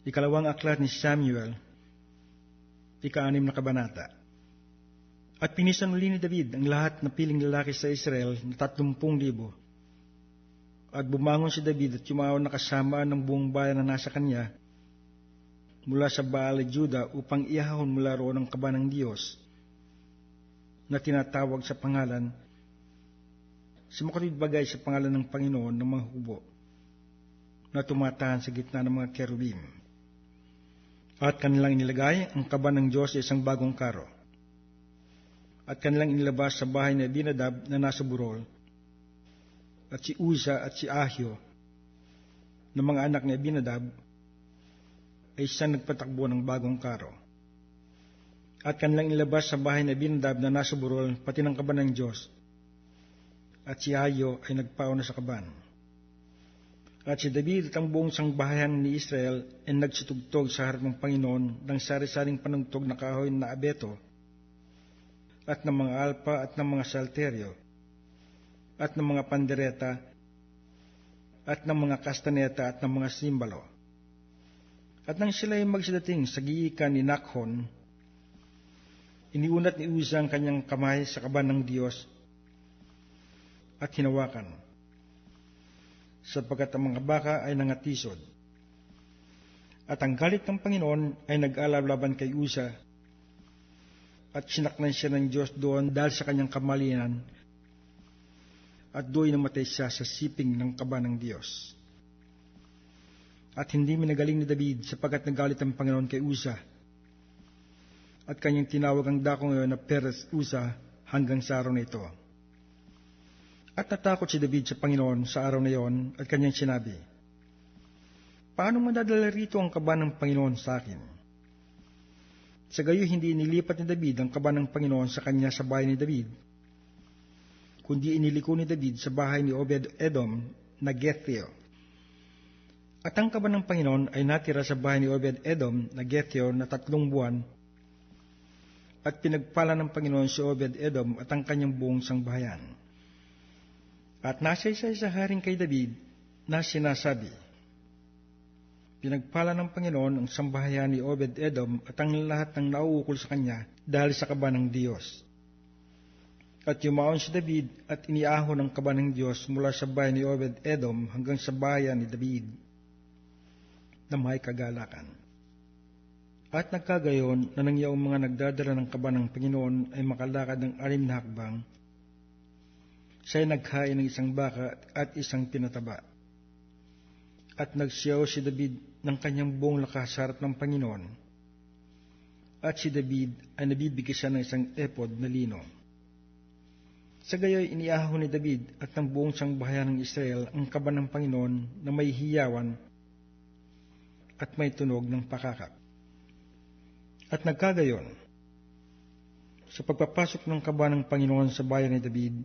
Ikalawang aklat ni Samuel, ika-anim na kabanata. At pinisan uli ni David ang lahat na piling lalaki sa Israel na tatlumpung libo. At bumangon si David at yumaon na kasama ng buong bayan na nasa kanya mula sa Baal Juda upang iahon mula roon ang kaba ng Diyos na tinatawag sa pangalan sa makatid bagay sa pangalan ng Panginoon ng mga hubo na tumatahan sa gitna ng mga kerubim. At kanilang inilagay ang kaba ng Diyos sa isang bagong karo. At kanilang inilabas sa bahay ni Abinadab na nasa burol. At si Uza at si Ahio ng mga anak ni Abinadab ay siyang nagpatakbo ng bagong karo. At kanilang inilabas sa bahay ni Abinadab na nasa burol pati ng kaban ng Diyos. At si Ahio ay nagpauna sa kaban. At si David at ang buong sangbahayan ni Israel ay nagsitugtog sa harap ng Panginoon ng sari-saring panugtog na kahoy na abeto at ng mga alpa at ng mga salteryo at ng mga pandereta at ng mga kastaneta at ng mga simbalo. At nang sila ay magsidating sa giikan ni Nakhon, iniunat ni Uza ang kanyang kamay sa kaban ng Diyos at hinawakan sapagkat ang mga baka ay nangatisod. At ang galit ng Panginoon ay nag-alab-laban kay Usa at sinaklan siya ng Diyos doon dahil sa kanyang kamalian at doon namatay siya sa siping ng kaba ng Diyos. At hindi minagaling ni David sapagkat nagalit ang Panginoon kay Usa at kanyang tinawag ang dako ngayon na Peres Usa hanggang sa araw na ito. At natakot si David sa Panginoon sa araw na iyon at kanyang sinabi, Paano madadala rito ang kaba ng Panginoon sa akin? Sa gayo hindi inilipat ni David ang kaba ng Panginoon sa kanya sa bahay ni David, kundi iniliko ni David sa bahay ni Obed Edom na Gethio. At ang kaba ng Panginoon ay natira sa bahay ni Obed Edom na Gethio na tatlong buwan at pinagpala ng Panginoon si Obed Edom at ang kanyang buong sangbahayan. At nasa isa sa haring kay David na sinasabi, Pinagpala ng Panginoon ang sambahayan ni Obed Edom at ang lahat ng nauukol sa kanya dahil sa kaba ng Diyos. At yumaon si David at iniahon ang kaba ng Diyos mula sa bahay ni Obed Edom hanggang sa bayan ni David na may kagalakan. At nagkagayon na nangyaong mga nagdadala ng kaba ng Panginoon ay makalakad ng alim na hakbang siya ay naghain ng isang baka at isang pinataba. At nagsiyaw si David ng kanyang buong lakas sa harap ng Panginoon. At si David ay nabibigay siya ng isang epod na lino. Sa gayoy iniahon ni David at ng buong sangbahayan ng Israel ang kaban ng Panginoon na may hiyawan at may tunog ng pakakak. At nagkagayon, sa pagpapasok ng kaban ng Panginoon sa bayan ni David,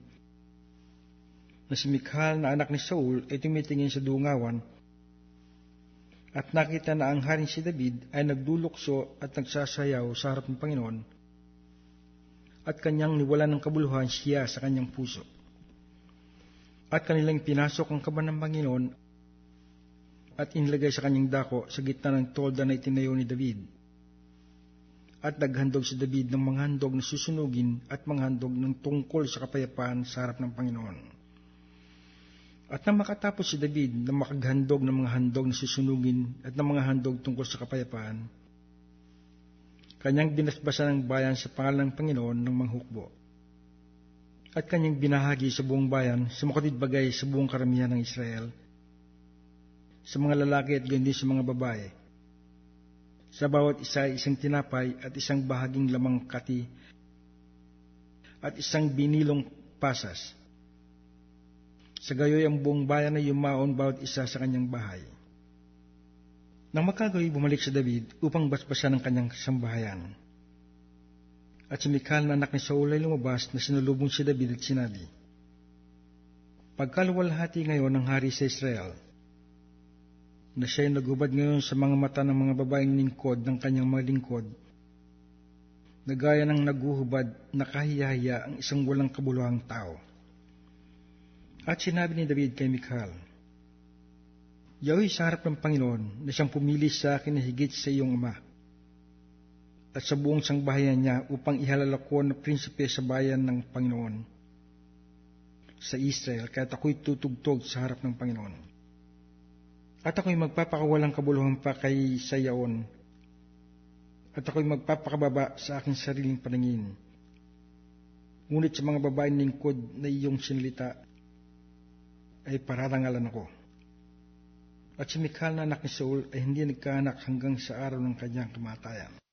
na si Mikhal na anak ni Saul ay tumitingin sa dungawan at nakita na ang haring si David ay nagdulukso at nagsasayaw sa harap ng Panginoon at kanyang niwala ng kabuluhan siya sa kanyang puso. At kanilang pinasok ang kaban ng Panginoon at inilagay sa kanyang dako sa gitna ng tolda na itinayo ni David. At naghandog si David ng mga handog na susunugin at mga handog ng tungkol sa kapayapaan sa harap ng Panginoon. At nang makatapos si David na makaghandog ng mga handog na susunugin at ng mga handog tungkol sa kapayapaan, kanyang binasbasa ng bayan sa pangalan ng Panginoon ng manghukbo. At kanyang binahagi sa buong bayan sa makatid bagay sa buong karamihan ng Israel, sa mga lalaki at gandi sa mga babae. Sa bawat isa isang tinapay at isang bahaging lamang kati at isang binilong pasas sa gayoy ang buong bayan ay yumaon bawat isa sa kanyang bahay. Nang makagawi, bumalik si David upang basbasan ang kanyang sambahayan. At si Mikal na anak ni Saul ay lumabas na sinulubong si David at sinabi, Pagkaluwalhati ngayon ng hari sa Israel, na siya'y nagubad ngayon sa mga mata ng mga babaeng lingkod ng kanyang mga lingkod, na gaya ng naguhubad na kahiyahiya ang isang walang kabuluhang tao. At sinabi ni David kay Michal, Yaoy sa harap ng Panginoon na siyang pumili sa akin na higit sa iyong ama at sa buong sangbahayan niya upang ihalal ako na prinsipe sa bayan ng Panginoon sa Israel, kaya ako'y tutugtog sa harap ng Panginoon. At ako'y magpapakawalang kabuluhan pa kay Sayaon, at ako'y magpapakababa sa aking sariling paningin. Ngunit sa mga babaeng lingkod na iyong sinilita, ay pararangalan ako. At si Mikal na anak ni Saul ay hindi nagkaanak hanggang sa araw ng kanyang kamatayan.